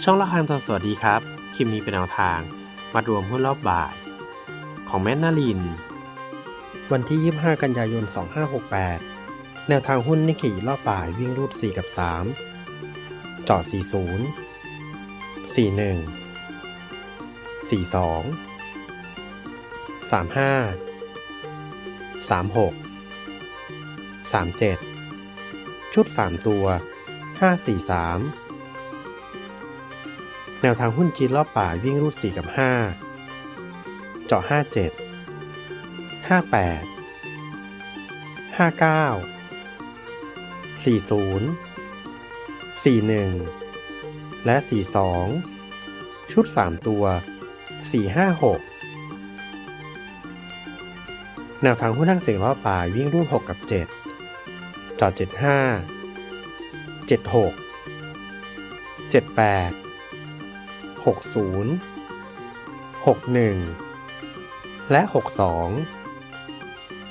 ช่องละครทองสวัสดีครับ คลิปนี้เป็นแนวทาง มารวมหุ้นรอบบ่าย ของแมนนาลิน วันที่ 25 กันยายน 2568 แนวทางหุ้นนิกเกิรอบบ่ายวิ่งรูด 4 กับ3เจาะ40 41 42 35 36 37 ชุด 3 ตัว 543 แนวทางหุ้นจีนรอบป่าวิ่งรูด4กับ 5 เจาะ 57 58 59 40 41 และ 42 ชุด 3 ตัว 456 แนวทางหุ้นทั้งเสียงรอบป่ายวิ่งรูด6กับ 7จาะ75 76 78 60 61 และ 62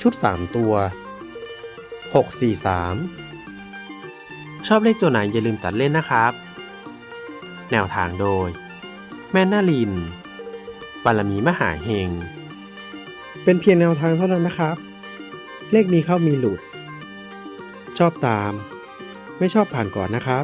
ชุด 3 ตัว 643 ชอบเลขตัวไหนอย่าลืมตัดเล่นนะครับ แนวทางโดย แม่นาลินบารมีมหาเฮง เป็นเพียงแนวทางเท่านั้นนะครับ เลขมีเข้ามีหลุด ชอบตาม ไม่ชอบผ่านก่อนนะครับ